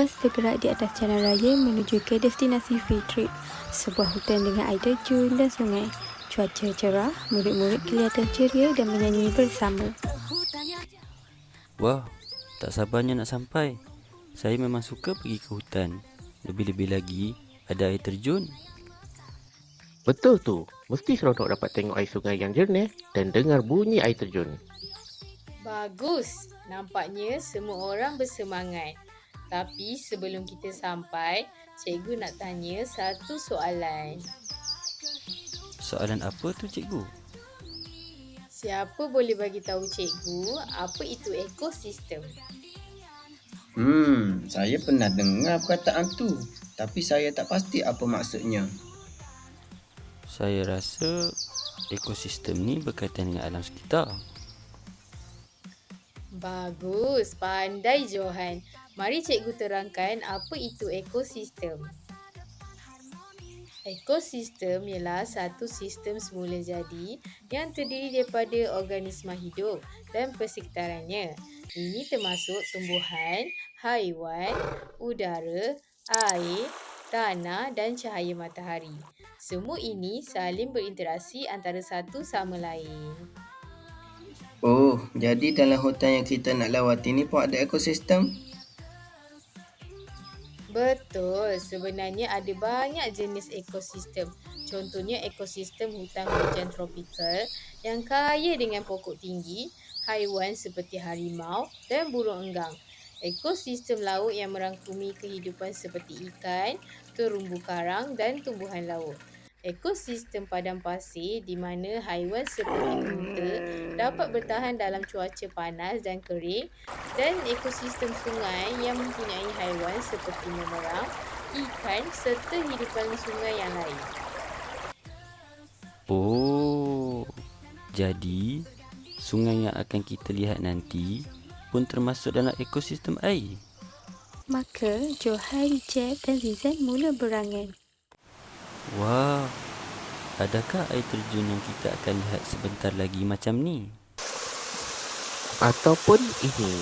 Bas bergerak di atas jalan raya menuju ke destinasi free trip, sebuah hutan dengan air terjun dan sungai. Cuaca cerah, murid-murid kelihatan ceria dan menyanyi bersama. Wah, tak sabarnya nak sampai. Saya memang suka pergi ke hutan. Lebih-lebih lagi, ada air terjun. Betul tu. Mesti seronok dapat tengok air sungai yang jernih dan dengar bunyi air terjun. Bagus. Nampaknya semua orang bersemangat. Tapi sebelum kita sampai, cikgu nak tanya satu soalan. Soalan apa tu cikgu? Siapa boleh bagi tahu cikgu apa itu ekosistem? Hmm, saya pernah dengar perkataan tu. Tapi saya tak pasti apa maksudnya. Saya rasa ekosistem ni berkaitan dengan alam sekitar. Bagus, pandai Johan. Mari cikgu terangkan apa itu ekosistem. Ekosistem ialah satu sistem semula jadi yang terdiri daripada organisma hidup dan persekitarannya. Ini termasuk tumbuhan, haiwan, udara, air, tanah dan cahaya matahari. Semua ini saling berinteraksi antara satu sama lain. Oh, jadi dalam hutan yang kita nak lawati ni pun ada ekosistem? Betul, sebenarnya ada banyak jenis ekosistem. Contohnya ekosistem hutan hujan tropikal yang kaya dengan pokok tinggi, haiwan seperti harimau dan burung enggang. Ekosistem laut yang merangkumi kehidupan seperti ikan, terumbu karang dan tumbuhan laut. Ekosistem padang pasir di mana haiwan seperti unta dapat bertahan dalam cuaca panas dan kering dan ekosistem sungai yang mempunyai haiwan seperti memerang, ikan serta hidupan sungai yang lain. Oh, jadi sungai yang akan kita lihat nanti pun termasuk dalam ekosistem air. Maka, Johan, Jeb dan Zizan mula berangan. Wah, adakah air terjun yang kita akan lihat sebentar lagi macam ni? Ataupun ini.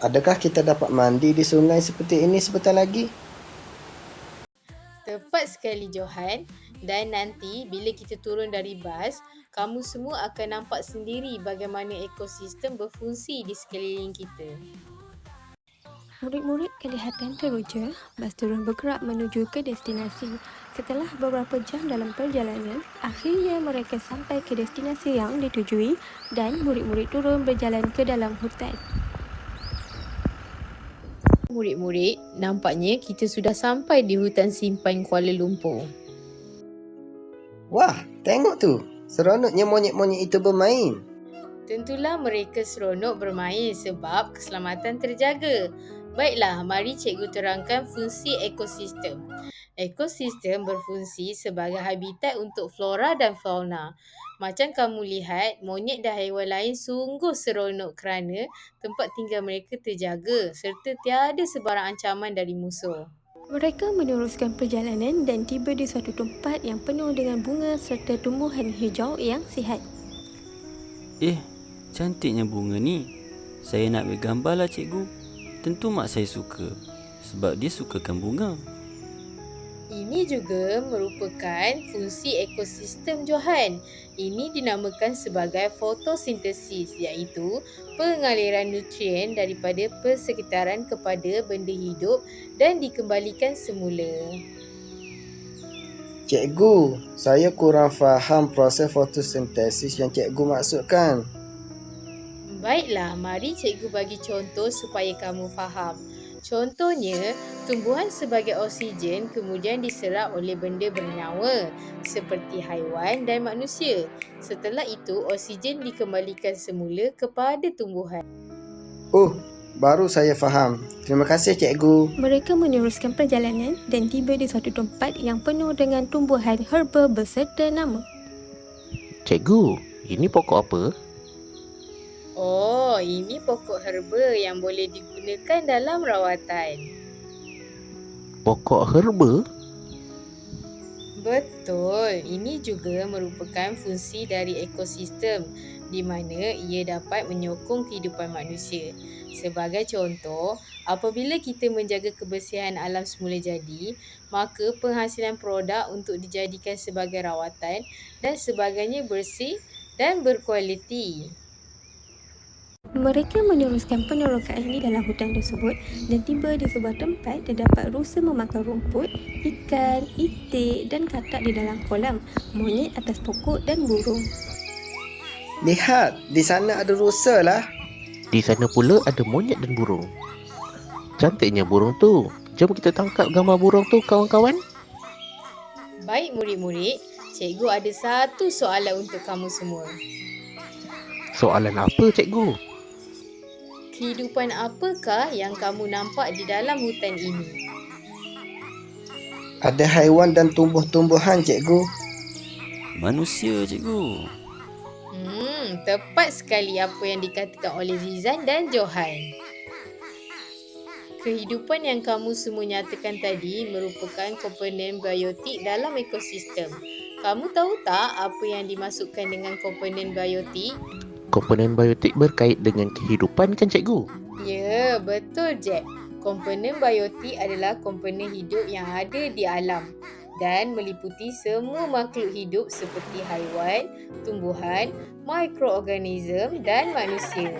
Adakah kita dapat mandi di sungai seperti ini sebentar lagi? Tepat sekali Johan dan nanti bila kita turun dari bas, kamu semua akan nampak sendiri bagaimana ekosistem berfungsi di sekeliling kita. Murid-murid kelihatan teruja, bas turun bergerak menuju ke destinasi. Setelah beberapa jam dalam perjalanan, akhirnya mereka sampai ke destinasi yang ditujui dan murid-murid turun berjalan ke dalam hutan. Murid-murid, nampaknya kita sudah sampai di hutan simpan Kuala Lumpur. Wah, tengok tu. Seronoknya monyet-monyet itu bermain. Tentulah mereka seronok bermain sebab keselamatan terjaga. Baiklah, mari cikgu terangkan fungsi ekosistem. Ekosistem berfungsi sebagai habitat untuk flora dan fauna. Macam kamu lihat, monyet dan haiwan lain sungguh seronok kerana tempat tinggal mereka terjaga serta tiada sebarang ancaman dari musuh. Mereka meneruskan perjalanan dan tiba di suatu tempat yang penuh dengan bunga serta tumbuhan hijau yang sihat. Eh, cantiknya bunga ni. Saya nak ambil gambar lah cikgu. Tentu mak saya suka sebab dia sukakan bunga. Ini juga merupakan fungsi ekosistem Johan. Ini dinamakan sebagai fotosintesis iaitu pengaliran nutrien daripada persekitaran kepada benda hidup dan dikembalikan semula. Cikgu, saya kurang faham proses fotosintesis yang cikgu maksudkan. Baiklah, mari cikgu bagi contoh supaya kamu faham. Contohnya, tumbuhan sebagai oksigen kemudian diserap oleh benda bernyawa seperti haiwan dan manusia. Setelah itu, oksigen dikembalikan semula kepada tumbuhan. Oh, baru saya faham. Terima kasih cikgu. Mereka meneruskan perjalanan dan tiba di suatu tempat yang penuh dengan tumbuhan herba beserta nama. Cikgu, ini pokok apa? Ini pokok herba yang boleh digunakan dalam rawatan. Pokok herba? Betul, ini juga merupakan fungsi dari ekosistem di mana ia dapat menyokong kehidupan manusia. Sebagai contoh, apabila kita menjaga kebersihan alam semula jadi, maka penghasilan produk untuk dijadikan sebagai rawatan dan sebagainya bersih dan berkualiti. Mereka meneruskan penerokaan di dalam hutan tersebut dan tiba di sebuah tempat terdapat rusa memakan rumput, ikan, itik dan katak di dalam kolam, monyet atas pokok dan burung. Lihat, di sana ada rusa lah. Di sana pula ada monyet dan burung. Cantiknya burung tu. Jom kita tangkap gambar burung tu kawan-kawan. Baik murid-murid, cikgu ada satu soalan untuk kamu semua. Soalan apa cikgu? Kehidupan apakah yang kamu nampak di dalam hutan ini? Ada haiwan dan tumbuh-tumbuhan, cikgu. Manusia cikgu. Hmm, tepat sekali apa yang dikatakan oleh Zizan dan Johan. Kehidupan yang kamu semua nyatakan tadi merupakan komponen biotik dalam ekosistem. Kamu tahu tak apa yang dimasukkan dengan komponen biotik? Komponen biotik berkait dengan kehidupan kan cikgu? Ya, betul Jack. Komponen biotik adalah komponen hidup yang ada di alam dan meliputi semua makhluk hidup seperti haiwan, tumbuhan, mikroorganism dan manusia.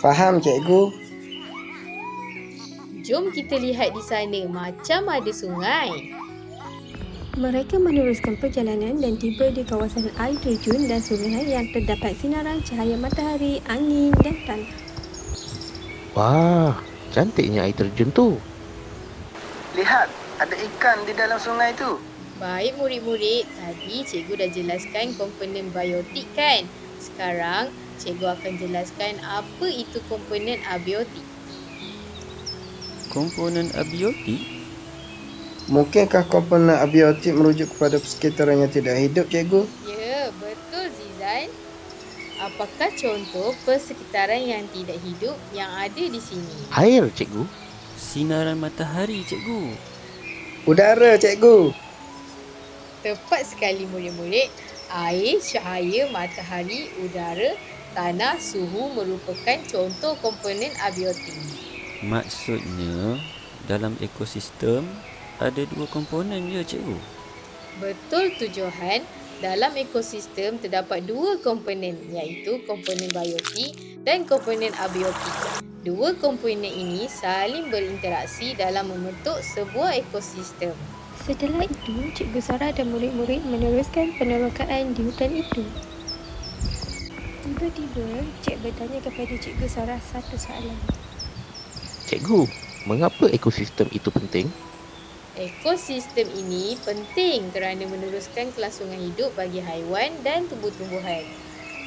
Faham, cikgu? Jom kita lihat di sana macam ada sungai. Mereka meneruskan perjalanan dan tiba di kawasan air terjun dan sungai yang terdapat sinaran cahaya matahari, angin dan tanah. Wah, cantiknya air terjun tu. Lihat, ada ikan di dalam sungai tu. Baik murid-murid, tadi cikgu dah jelaskan komponen biotik kan? Sekarang cikgu akan jelaskan apa itu komponen abiotik. Komponen abiotik? Mungkinkah komponen abiotik merujuk kepada persekitaran yang tidak hidup, cikgu? Ya, betul Zizan. Apakah contoh persekitaran yang tidak hidup yang ada di sini? Air cikgu. Sinaran matahari cikgu. Udara, cikgu. Tepat sekali murid-murid. Air, cahaya, matahari, udara, tanah, suhu merupakan contoh komponen abiotik. Maksudnya dalam ekosistem ada dua komponen je cikgu. Betul tu Johan. Dalam ekosistem terdapat dua komponen iaitu komponen biotik dan komponen abiotik. Dua komponen ini saling berinteraksi dalam membentuk sebuah ekosistem. Setelah itu, Cikgu Sarah dan murid-murid meneruskan penerokaan di hutan itu. Tiba-tiba, Cik bertanya kepada Cikgu Sarah satu soalan. Cikgu, mengapa ekosistem itu penting? Ekosistem ini penting kerana meneruskan kelangsungan hidup bagi haiwan dan tumbuh-tumbuhan.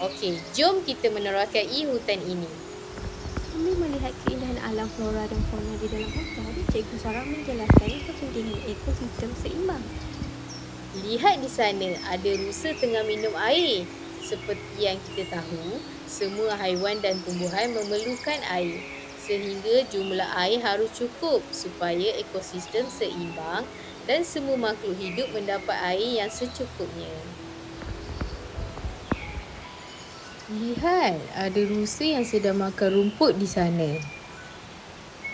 Okey, jom kita menerokai hutan ini. Sambil melihat keindahan alam flora dan fauna di dalam hutan, Cikgu Sarah menjelaskan kepentingan ekosistem seimbang. Lihat di sana ada rusa tengah minum air. Seperti yang kita tahu, semua haiwan dan tumbuhan memerlukan air. Sehingga jumlah air harus cukup supaya ekosistem seimbang dan semua makhluk hidup mendapat air yang secukupnya. Lihat, ada rusa yang sedang makan rumput di sana.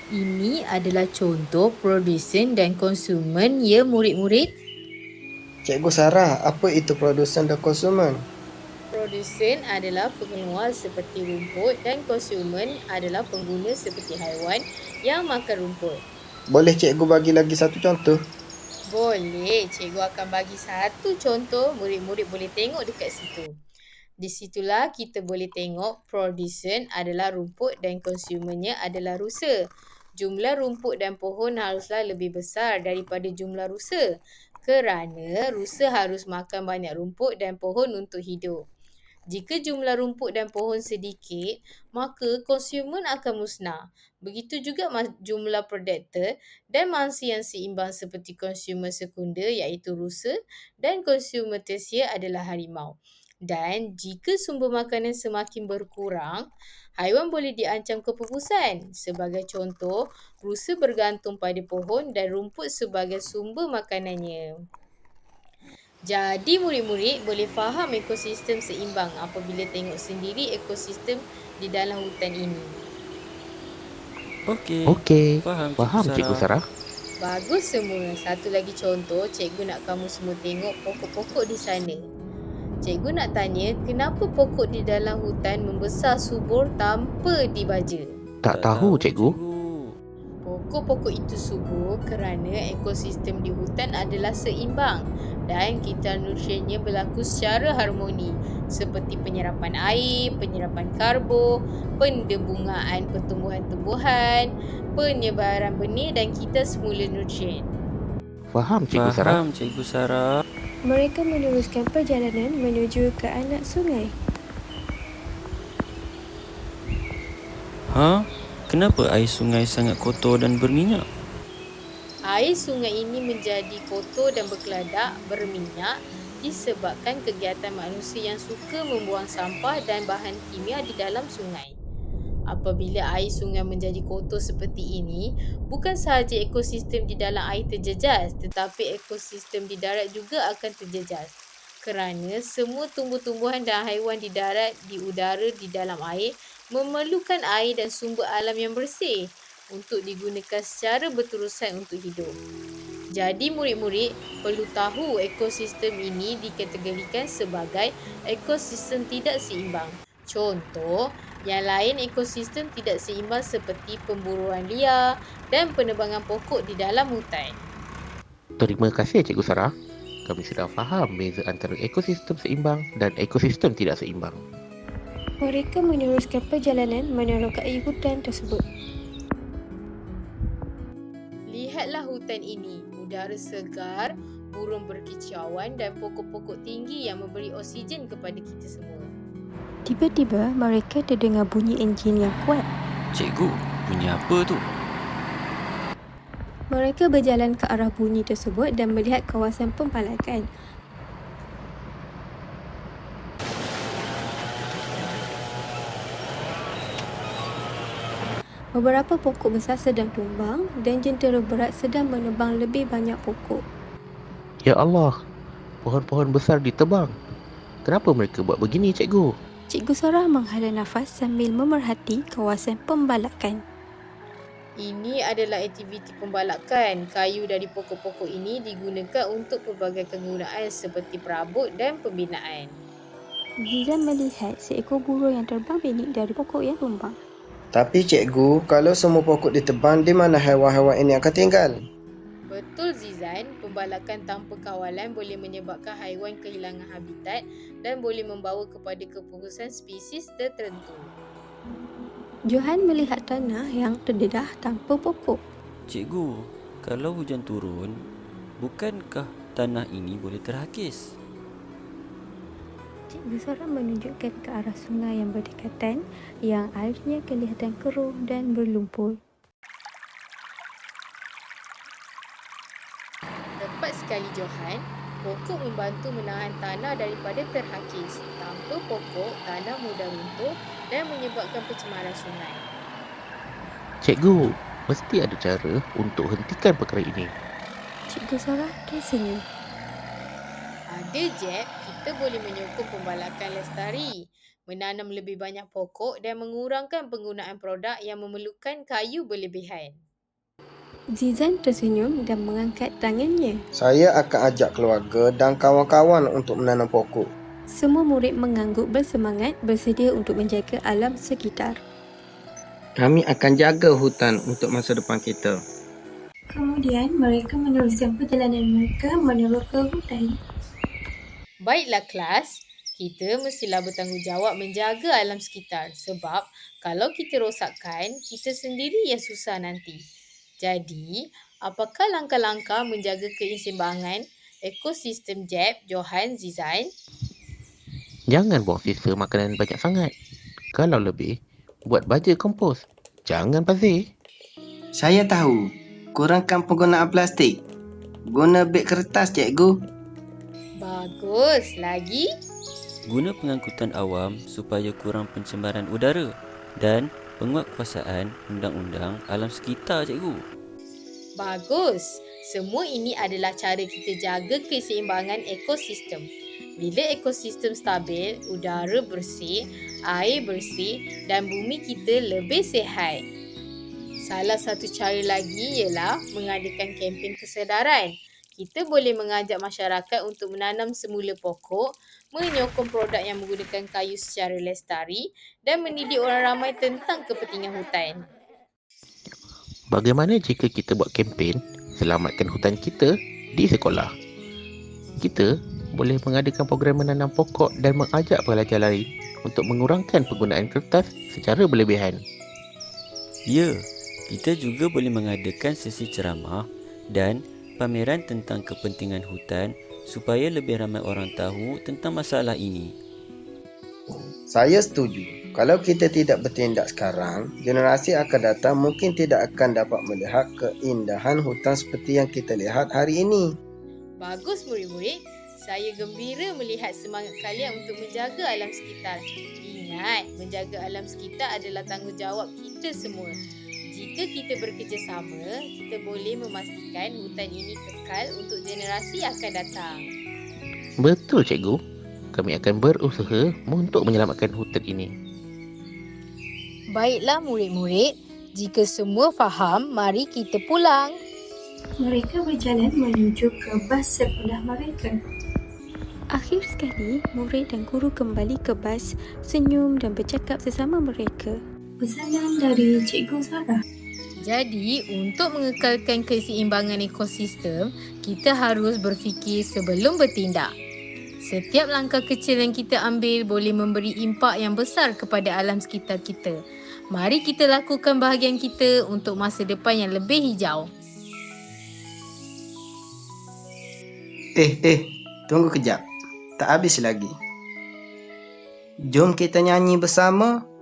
Ini adalah contoh produsen dan konsumen ya murid-murid. Cikgu Sarah, apa itu produsen dan konsumen? Produsen adalah pengeluar seperti rumput dan konsumen adalah pengguna seperti haiwan yang makan rumput. Boleh cikgu bagi lagi satu contoh? Boleh, cikgu akan bagi satu contoh murid-murid boleh tengok dekat situ. Di situlah kita boleh tengok produsen adalah rumput dan konsumennya adalah rusa. Jumlah rumput dan pohon haruslah lebih besar daripada jumlah rusa kerana rusa harus makan banyak rumput dan pohon untuk hidup. Jika jumlah rumput dan pohon sedikit, maka konsumen akan musnah. Begitu juga jumlah predator dan mangsa yang seimbang seperti konsumen sekunder iaitu rusa dan konsumen tersier adalah harimau. Dan jika sumber makanan semakin berkurang, haiwan boleh diancam kepupusan. Sebagai contoh, rusa bergantung pada pohon dan rumput sebagai sumber makanannya. Jadi murid-murid boleh faham ekosistem seimbang apabila tengok sendiri ekosistem di dalam hutan ini. Okey. Okey. Faham, Cikgu Faham Cikgu Sarah? Bagus semua. Satu lagi contoh, cikgu nak kamu semua tengok pokok-pokok di sana. Cikgu nak tanya, kenapa pokok di dalam hutan membesar subur tanpa dibaja? Tak tahu Cikgu. Pokok-pokok itu subur kerana ekosistem di hutan adalah seimbang dan kita nutriennya berlaku secara harmoni seperti penyerapan air, penyerapan karbo, pendebungaan pertumbuhan-tumbuhan, penyebaran benih dan kita semula nutrien. Faham Cikgu Sarah? Faham Cikgu Sarah. Mereka meneruskan perjalanan menuju ke anak sungai. Ha? Kenapa air sungai sangat kotor dan berminyak? Air sungai ini menjadi kotor dan berkeladak, berminyak disebabkan kegiatan manusia yang suka membuang sampah dan bahan kimia di dalam sungai. Apabila air sungai menjadi kotor seperti ini, bukan sahaja ekosistem di dalam air terjejas, tetapi ekosistem di darat juga akan terjejas. Kerana semua tumbuh-tumbuhan dan haiwan di darat, di udara, di dalam air memerlukan air dan sumber alam yang bersih untuk digunakan secara berterusan untuk hidup. Jadi murid-murid perlu tahu ekosistem ini dikategorikan sebagai ekosistem tidak seimbang. Contoh, yang lain ekosistem tidak seimbang seperti pemburuan liar dan penebangan pokok di dalam hutan. Terima kasih Cikgu Sarah. Kami sudah faham beza antara ekosistem seimbang dan ekosistem tidak seimbang. Mereka meneruskan perjalanan menerokai hutan tersebut. Lihatlah hutan ini, udara segar, burung berkicauan dan pokok-pokok tinggi yang memberi oksigen kepada kita semua. Tiba-tiba mereka terdengar bunyi enjin yang kuat. Cikgu, bunyi apa tu? Mereka berjalan ke arah bunyi tersebut dan melihat kawasan pembalakan. Beberapa pokok besar sedang tumbang dan jentera berat sedang menebang lebih banyak pokok. Ya Allah, pohon-pohon besar ditebang. Kenapa mereka buat begini Cikgu? Cikgu Sarah menghala nafas sambil memerhati kawasan pembalakan. Ini adalah aktiviti pembalakan. Kayu dari pokok-pokok ini digunakan untuk pelbagai kegunaan seperti perabot dan pembinaan. Zizan melihat seekor burung yang terbang benik dari pokok yang tumbang. Tapi cikgu, kalau semua pokok ditebang, di mana haiwan-haiwan ini akan tinggal? Betul Zizan, pembalakan tanpa kawalan boleh menyebabkan haiwan kehilangan habitat dan boleh membawa kepada kepurusan spesies tertentu. Johan melihat tanah yang terdedah tanpa pokok. Cikgu, kalau hujan turun, bukankah tanah ini boleh terhakis? Cikgu Sarah menunjukkan ke arah sungai yang berdekatan yang airnya kelihatan keruh dan berlumpur. Tepat sekali Johan, pokok membantu menahan tanah daripada terhakis. Tanpa pokok, tanah mudah runtuh dan menyebabkan pencemaran sungai. Cikgu, mesti ada cara untuk hentikan perkara ini. Cikgu Sarah tersenyum. Ada Jeb, kita boleh menyokong pembalakan lestari, menanam lebih banyak pokok dan mengurangkan penggunaan produk yang memerlukan kayu berlebihan. Zizan tersenyum dan mengangkat tangannya. Saya akan ajak keluarga dan kawan-kawan untuk menanam pokok. Semua murid mengangguk bersemangat bersedia untuk menjaga alam sekitar. Kami akan jaga hutan untuk masa depan kita. Kemudian mereka meneruskan perjalanan mereka meneroka hutan. Baiklah kelas, kita mestilah bertanggungjawab menjaga alam sekitar sebab kalau kita rosakkan, kita sendiri yang susah nanti. Jadi, apakah langkah-langkah menjaga keseimbangan ekosistem Jeb, Johan, Zizan? Jangan buang sisa makanan banyak sangat. Kalau lebih, buat baja kompos. Jangan bazir. Saya tahu. Kurangkan penggunaan plastik. Guna beg kertas, cikgu. Bagus. Lagi? Guna pengangkutan awam supaya kurang pencemaran udara dan penguatkuasaan undang-undang alam sekitar, cikgu. Bagus. Semua ini adalah cara kita jaga keseimbangan ekosistem. Bila ekosistem stabil, udara bersih, air bersih dan bumi kita lebih sihat. Salah satu cara lagi ialah mengadakan kempen kesedaran. Kita boleh mengajak masyarakat untuk menanam semula pokok, menyokong produk yang menggunakan kayu secara lestari dan mendidik orang ramai tentang kepentingan hutan. Bagaimana jika kita buat kempen selamatkan hutan kita di sekolah? Kita boleh mengadakan program menanam pokok dan mengajak pelajar lain untuk mengurangkan penggunaan kertas secara berlebihan. Ya, kita juga boleh mengadakan sesi ceramah dan pameran tentang kepentingan hutan supaya lebih ramai orang tahu tentang masalah ini. Saya setuju. Kalau kita tidak bertindak sekarang, generasi akan datang mungkin tidak akan dapat melihat keindahan hutan seperti yang kita lihat hari ini. Bagus murid-murid, saya gembira melihat semangat kalian untuk menjaga alam sekitar. Ingat, menjaga alam sekitar adalah tanggungjawab kita semua. Jika kita bekerjasama, kita boleh memastikan hutan ini kekal untuk generasi akan datang. Betul cikgu. Kami akan berusaha untuk menyelamatkan hutan ini. Baiklah murid-murid, jika semua faham, mari kita pulang. Mereka berjalan menuju ke bas sekolah mereka. Akhir sekali, murid dan guru kembali ke bas, senyum dan bercakap sesama mereka. Pesanan dari Cikgu Sarah. Jadi, untuk mengekalkan keseimbangan ekosistem, kita harus berfikir sebelum bertindak. Setiap langkah kecil yang kita ambil boleh memberi impak yang besar kepada alam sekitar kita. Mari kita lakukan bahagian kita untuk masa depan yang lebih hijau. Eh, eh, tunggu kejap. Tak habis lagi. Jom kita nyanyi bersama.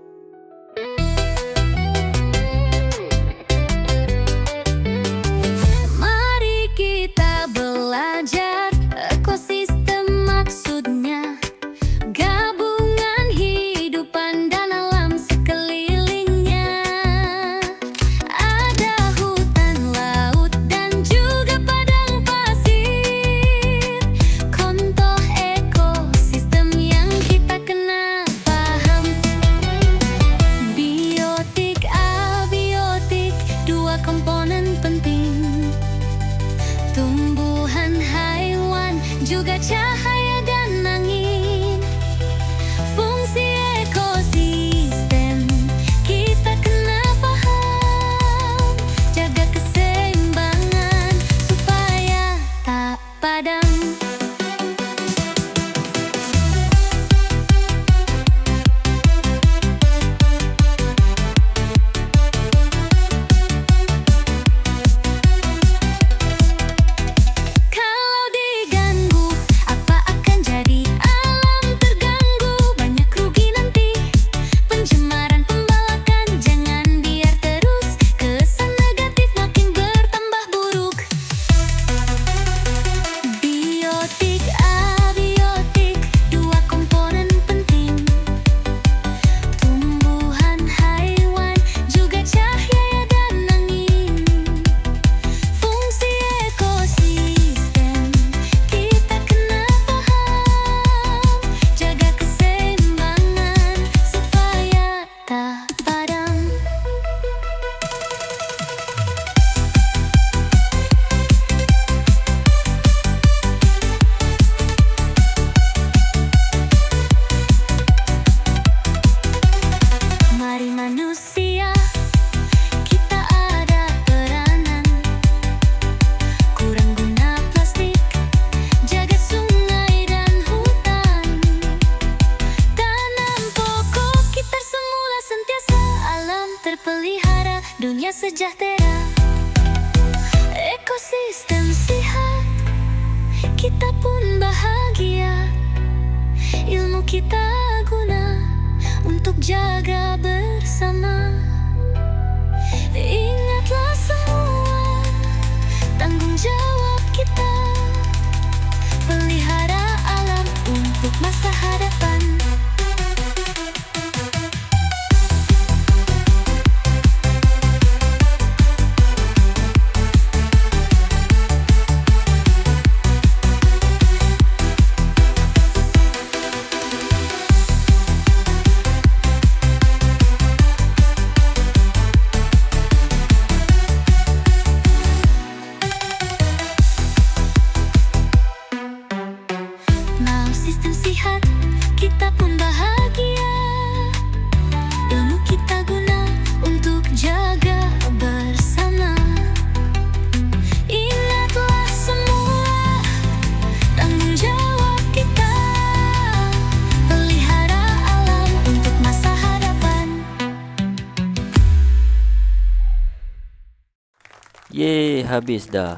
Habis dah.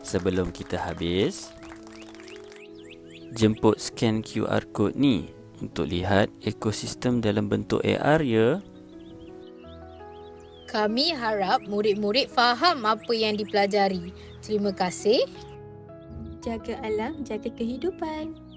Sebelum kita habis, jemput scan QR code ni untuk lihat ekosistem dalam bentuk AR ya. Kami harap murid-murid faham apa yang dipelajari. Terima kasih. Jaga alam, jaga kehidupan.